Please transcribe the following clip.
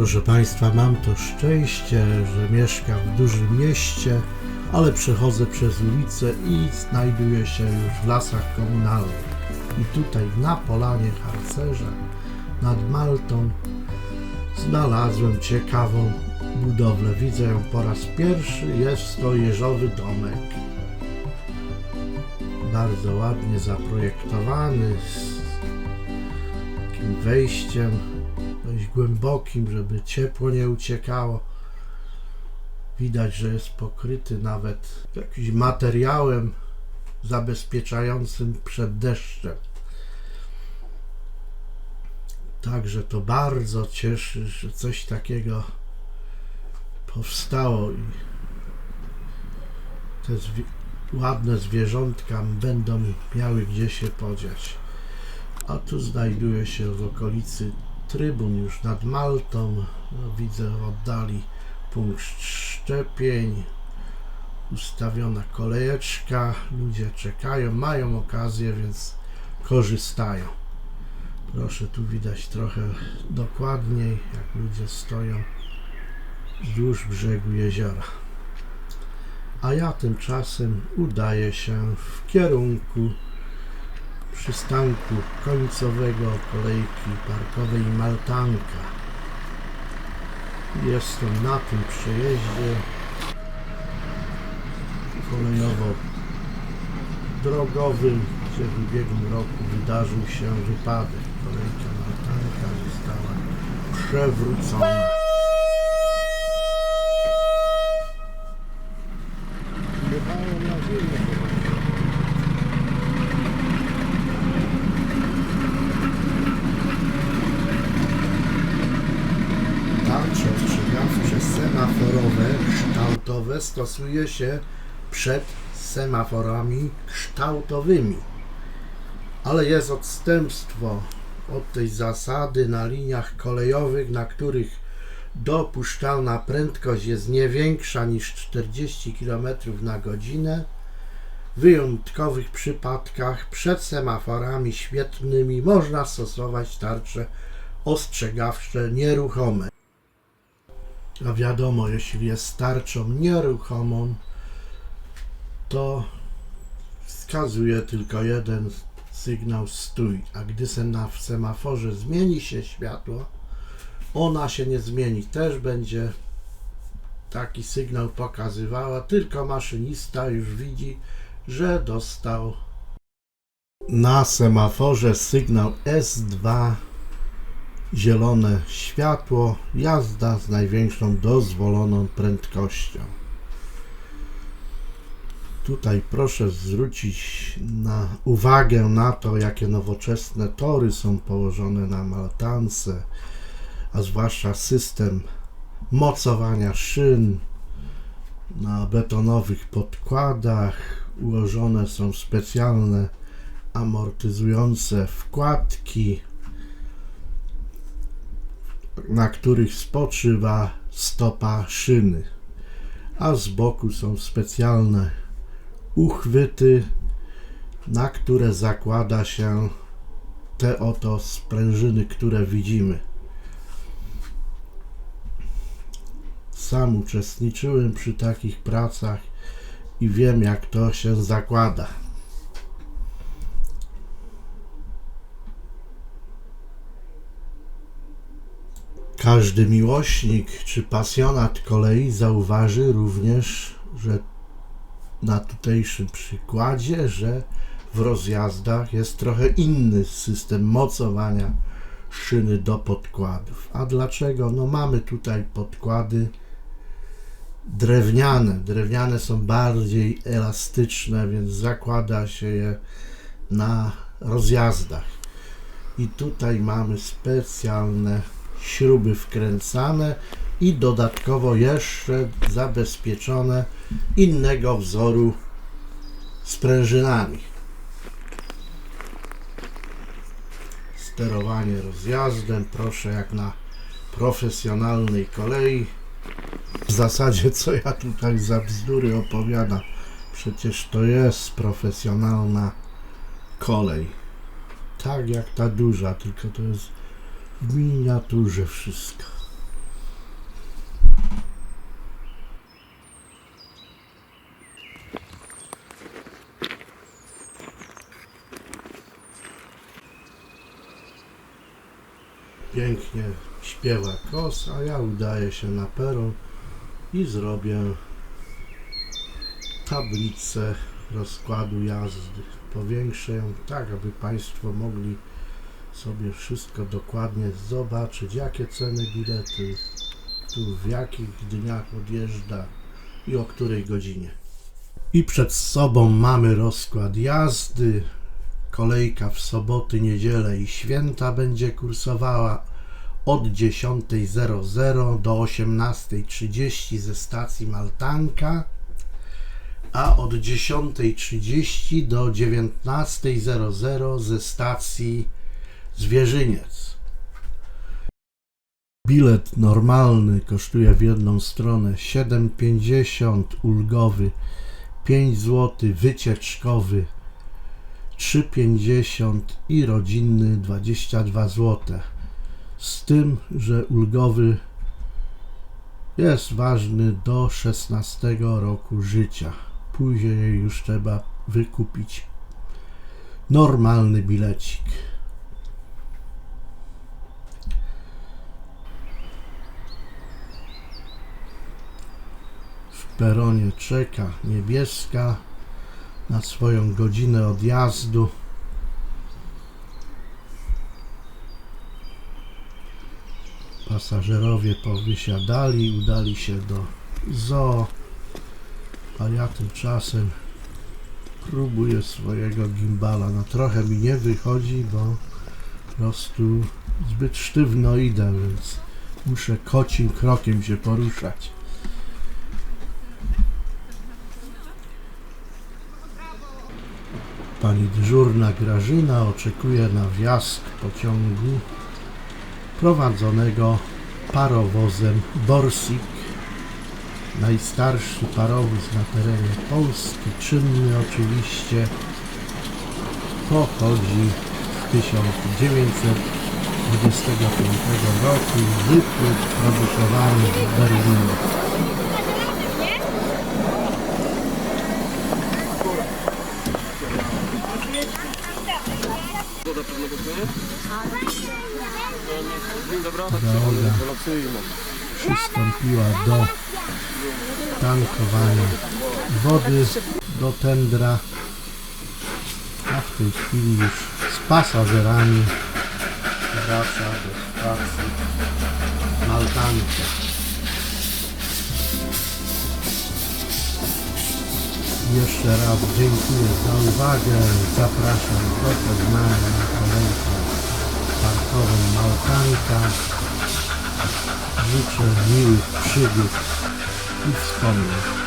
Proszę Państwa, mam to szczęście, że mieszkam w dużym mieście, ale przechodzę przez ulicę i znajduję się już w lasach komunalnych. I tutaj na polanie harcerza nad Maltą znalazłem ciekawą budowlę. Widzę ją po raz pierwszy. Jest to jeżowy domek. Bardzo ładnie zaprojektowany, z takim wejściem głębokim, żeby ciepło nie uciekało. Widać, że jest pokryty nawet jakimś materiałem zabezpieczającym przed deszczem. Także to bardzo cieszy, że coś takiego powstało i te zwi- ładne zwierzątka będą miały gdzie się podziać. A tu znajduje się w okolicy trybun już nad Maltą. No, widzę w oddali punkt szczepień, ustawiona kolejeczka. Ludzie czekają, mają okazję, więc korzystają. Proszę, tu widać trochę dokładniej, jak ludzie stoją wzdłuż brzegu jeziora. A ja tymczasem udaję się w kierunku przystanku końcowego kolejki parkowej Maltanka. Jestem na tym przejeździe kolejowo-drogowym, gdzie w ubiegłym roku wydarzył się wypadek. Kolejka Maltanka została przewrócona. Jechałem na ziemię. Tarcze ostrzegawcze semaforowe stosuje się przed semaforami kształtowymi. Ale jest odstępstwo od tej zasady na liniach kolejowych, na których dopuszczalna prędkość jest nie większa niż 40 km na godzinę. W wyjątkowych przypadkach przed semaforami świetnymi można stosować tarcze ostrzegawcze nieruchome. A wiadomo, jeśli jest tarczą nieruchomą, to wskazuje tylko jeden sygnał stój, a gdy w semaforze zmieni się światło, ona się nie zmieni, też będzie taki sygnał pokazywała, tylko maszynista już widzi, że dostał na semaforze sygnał S2 zielone światło, jazda z największą dozwoloną prędkością. Tutaj proszę zwrócić na uwagę na to, jakie nowoczesne tory są położone na Maltance, a zwłaszcza system mocowania szyn na betonowych podkładach. Ułożone są specjalne amortyzujące wkładki, na których spoczywa stopa szyny, a z boku są specjalne uchwyty, na które zakłada się te oto sprężyny, które widzimy. Sam uczestniczyłem przy takich pracach i wiem, jak to się zakłada. Każdy miłośnik czy pasjonat kolei zauważy również, że na tutejszym przykładzie, że w rozjazdach jest trochę inny system mocowania szyny do podkładów. A dlaczego? No mamy tutaj podkłady drewniane. Drewniane są bardziej elastyczne, więc zakłada się je na rozjazdach. I tutaj mamy specjalne śruby wkręcane i dodatkowo jeszcze zabezpieczone innego wzoru sprężynami. Sterowanie rozjazdem, proszę jak na profesjonalnej kolei. W zasadzie co ja tutaj za bzdury opowiadam? Przecież to jest profesjonalna kolej. Tak jak ta duża, tylko to jest w miniaturze wszystko. Pięknie śpiewa kos, a ja udaję się na peron i zrobię tablicę rozkładu jazdy. Powiększę ją tak, aby Państwo mogli sobie wszystko dokładnie zobaczyć, jakie ceny biletu, tu w jakich dniach odjeżdża i o której godzinie. I przed sobą mamy rozkład jazdy. Kolejka w soboty, niedzielę i święta będzie kursowała od 10.00 do 18.30 ze stacji Maltanka, a od 10.30 do 19.00 ze stacji Zwierzyniec. Bilet normalny kosztuje w jedną stronę 7,50, ulgowy 5 zł, wycieczkowy 3,50 i rodzinny 22 zł. Z tym, że ulgowy jest ważny do 16 roku życia. Później już trzeba wykupić normalny bilecik. W peronie czeka niebieska na swoją godzinę odjazdu. Pasażerowie powysiadali, udali się do zoo, a ja tymczasem próbuję swojego gimbala. No trochę mi nie wychodzi, bo po prostu zbyt sztywno idę, więc muszę kocim krokiem się poruszać. Pani dyżurna Grażyna oczekuje na wjazd pociągu prowadzonego parowozem Borsig. Najstarszy parowóz na terenie Polski, czynny oczywiście, pochodzi z 1925 roku, wypływ produkowany w Berlinie. Droga przystąpiła do tankowania wody do tendra, a w tej chwili już z pasażerami wraca do stacji Maltanka. Jeszcze raz dziękuję za uwagę. Zapraszam do poznania na kolejkę parkową Maltanka. Życzę miłych przygód i wspomnień.